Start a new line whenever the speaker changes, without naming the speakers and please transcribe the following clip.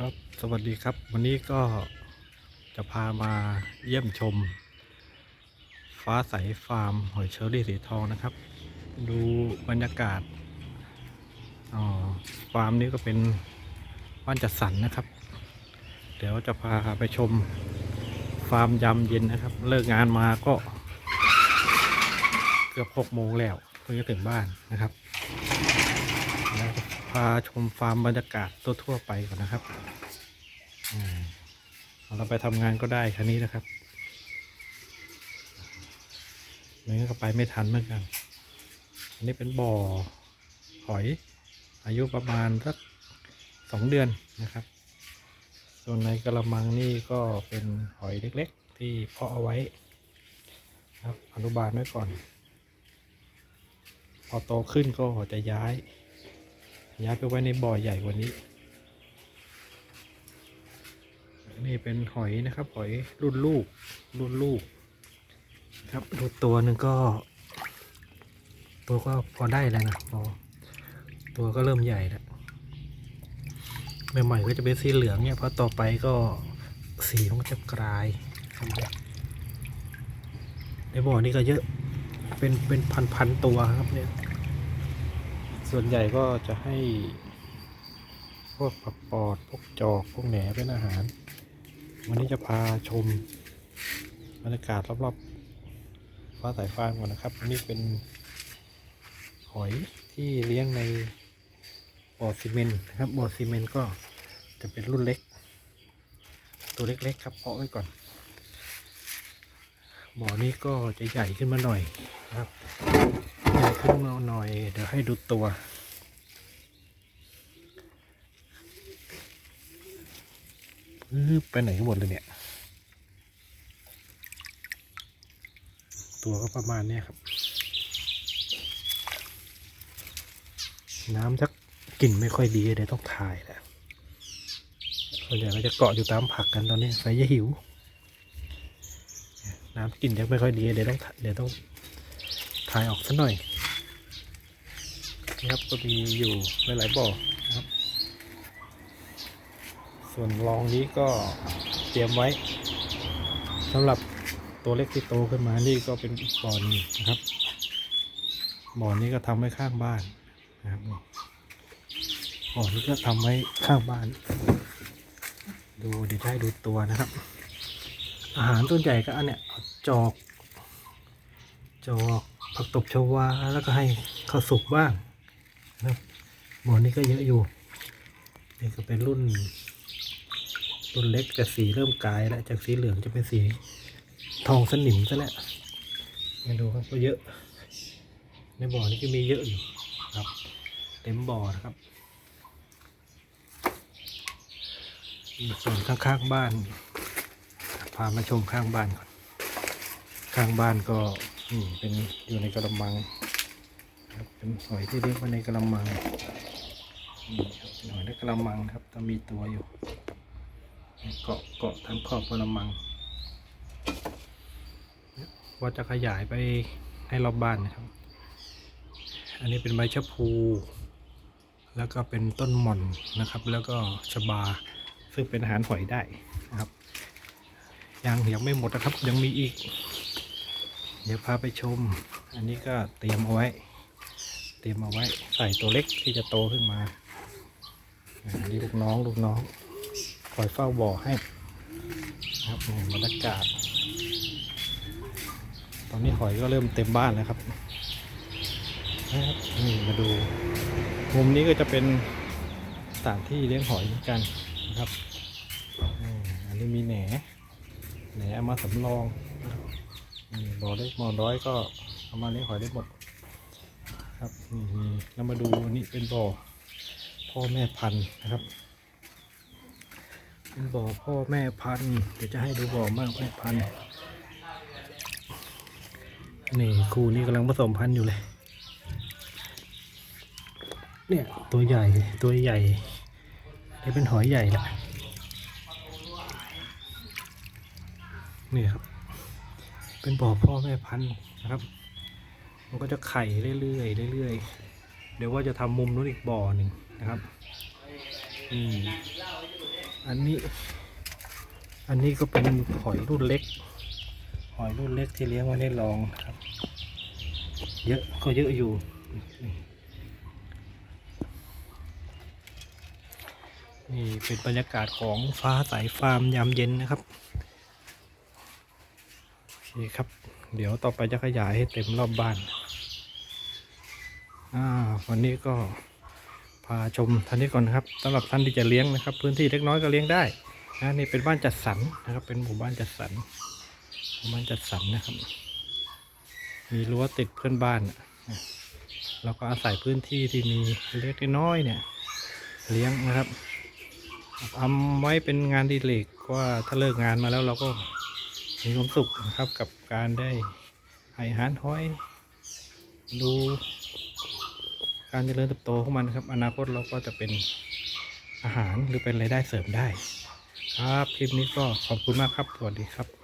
ครับสวัสดีครับ วันนี้ก็จะพามาเยี่ยมชม ฟ้าใสฟาร์มหอยเชอรี่สีทองนะครับ ดูบรรยากาศอ๋อฟาร์มนี้ก็เป็นบ้านจัดสรรนะครับ เดี๋ยวจะพาไปชมฟาร์มยามเย็นนะครับ เลิกงานมาก็ เกือบหกโมงแล้วเพิ่งจะถึงบ้านนะครับาชมฟาร์มบรรยากาศทั่วๆไปก่อนนะครับเราไปทำงานก็ได้คันนี้นะครับไม่งั้นก็ไปไม่ทันเหมือนกัน อันนี้เป็นบ่อหอย อายุประมาณสักสองเดือนนะครับ ส่วนในกระมังนี่ก็เป็นหอยเล็กๆ ที่เพาะเอาไว้ ครับอนุบาลไว้ก่อน พอโตขึ้นก็จะย้าย ย้ายไปไว้ในบ่อใหญ่กว่านี้ นี่เป็นหอยนะครับ หอยรุ่นลูก รุ่นลูก ครับดูตัวหนึ่งก็ ตัวก็พอได้แล้วนะพอตัวก็เริ่มใหญ่แล้วใหม่ๆก็จะเป็นสีเหลืองเนี่ยเพอต่อไปก็สีมันจะกลายในบ่อนี้ก็เยอะเป็นเป็นพันๆตัวครับเนี่ย ส่วนใหญ่ก็จะให้ พวกผักปอด พวกจอก พวกแหนเป็นอาหาร วันนี้จะพาชมบรรยากาศรอบๆฟ้าสายฟ้าก่อนนะครับอันนี้เป็นหอยที่เลี้ยงในบ่อซีเมนต์นะครับบ่อซีเมนต์ก็จะเป็นรุ่นเล็ก ตัวเล็กๆครับเพาะไว้ก่อนบ่อนี้ก็จะใหญ่ขึ้นมาหน่อยนะครับ ขึ้นมาหน่อย เดี๋ยวให้ดูตัว ไปไหนกันหมดเลยเนี่ย ตัวก็ประมาณเนี้ยครับ น้ำชักกลิ่นไม่ค่อยดีเดี๋ยวต้องถ่ายแหละส่วนใหญ่ก็จะเกาะอยู่ตามผักกันตอนนี้ไฟจะหิว น้ำกลิ่นยังไม่ค่อยดีเดี๋ยวต้องเดี๋ยวต้องถ่ายออกสักหน่อย นะครับก็มีอยู่หลายๆบ่อนะครับ ส่วนรองนี้ก็เตรียมไว้สำหรับตัวเล็กที่โตขึ้นมานี่ก็เป็นอีกบ่อนึงนะครับบ่อนี้ก็ทำไว้ข้างบ้านนะครับบ่อนี้ก็ทำไว้ข้างบ้าน ดูเดี๋ยวให้ดูตัวนะครับ อาหารต้นใหญ่ก็อันเนี้ยจอก จอกผักตบชวาแล้วก็ให้ข้าวสุกบ้าง นะครับหมอนี้ก็เยอะอยู่ นี่ก็เป็นรุ่น รุ่นเล็กแต่สีเริ่มกลายแล้วจากสีเหลืองจะเป็นสีทองสนิมซะแล้วมาดูครับก็เยอะ ในบ่อนี้ก็มีเยอะอยู่ครับ เต็มบ่อนะครับนี่ส่วนข้างๆบ้าน พามาชมข้างบ้านก่อน ข้างบ้านก็นี่เป็นอยู่ในกระมัง ครับเป็นหอยที่เลี้ยงไว้ในกระมังนี่ครับเป็นหอยในกระมังครับต้องมีตัวอยู่ เกาะเกาะทั้งขอบกระมังว่าจะขยายไปให้รอบบ้านนะครับ อันนี้เป็นใบชะพู แล้วก็เป็นต้นหม่อนนะครับ แล้วก็ชบา ซึ่งเป็นอาหารหอยได้นะครับ ยังยังไม่หมดนะครับยังมีอีก เดี๋ยวพาไปชม อันนี้ก็เตรียมเอาไว้ ตรียมเอาไว้ใส่ตัวเล็กที่จะโตขึ้นมาอ่าอันนี้ลูกน้องลูกน้องคอยเฝ้าบ่อให้นะครับนี่บรรยากาศ ตอนนี้หอยก็เริ่มเต็มบ้านแล้วครับนะครับนี่มาดูมุมนี้ก็จะเป็นสถานที่เลี้ยงหอยเหมือนกันนะครับอันนี้มีแหนแหนเอามาสำรองบ่อเล็กบ่อน้อยก็เอามาเลี้ยงหอยได้หมด ครับนี่มีแล้วมาดูนี่เป็นบ่อพ่อแม่พันธุ์นะครับ เป็นบ่อพ่อแม่พันธุ์เดี๋ยวจะให้ดูบ่อแม่พันธุ์นี่คู่นี้กำลังผสมพันธุ์อยู่เลย เนี่ยตัวใหญ่ตัวใหญ่นี่เป็นหอยใหญ่แหละนี่ครับ เป็นบ่อพ่อแม่พันธุ์นะครับ มันก็จะไข่เรื่อยๆเรื่อยๆ เดี๋ยวว่าจะทำมุมนู้นอีกบ่อหนึ่งนะครับอืมอันนี้ อันนี้ก็เป็นหอยรุ่นเล็ก หอยรุ่นเล็กที่เลี้ยงไว้ในรองครับ เยอะก็เยอะอยู่ นี่เป็นบรรยากาศของฟ้าใสฟาร์มยามเย็นนะครับโอเคครับ เดี๋ยวต่อไปจะขยายให้เต็มรอบบ้าน วันนี้ก็พาชมท่านนี้ก่อนนะครับสำหรับท่านที่จะเลี้ยงนะครับ พื้นที่เล็กน้อยก็เลี้ยงได้นะนี่เป็นบ้านจัดสรรนะครับ เป็นหมู่บ้านจัดสรรหมู่บ้านจัดสรรนะครับ มีรั้วติดเพื่อนบ้านเราก็อาศัยพื้นที่ที่มีเล็กน้อยเนี่ย เลี้ยงนะครับทำไว้เป็นงานดีเลกว่าถ้าเลิกงานมาแล้วเราก็มีความสุขนะครับกับการได้ให้อาหารห้อย ดู การเจริญเติบโตของมันครับ อนาคตเราก็จะเป็นอาหารหรือเป็นรายได้เสริมได้ ครับคลิปนี้ก็ขอบคุณมากครับ สวัสดีครับ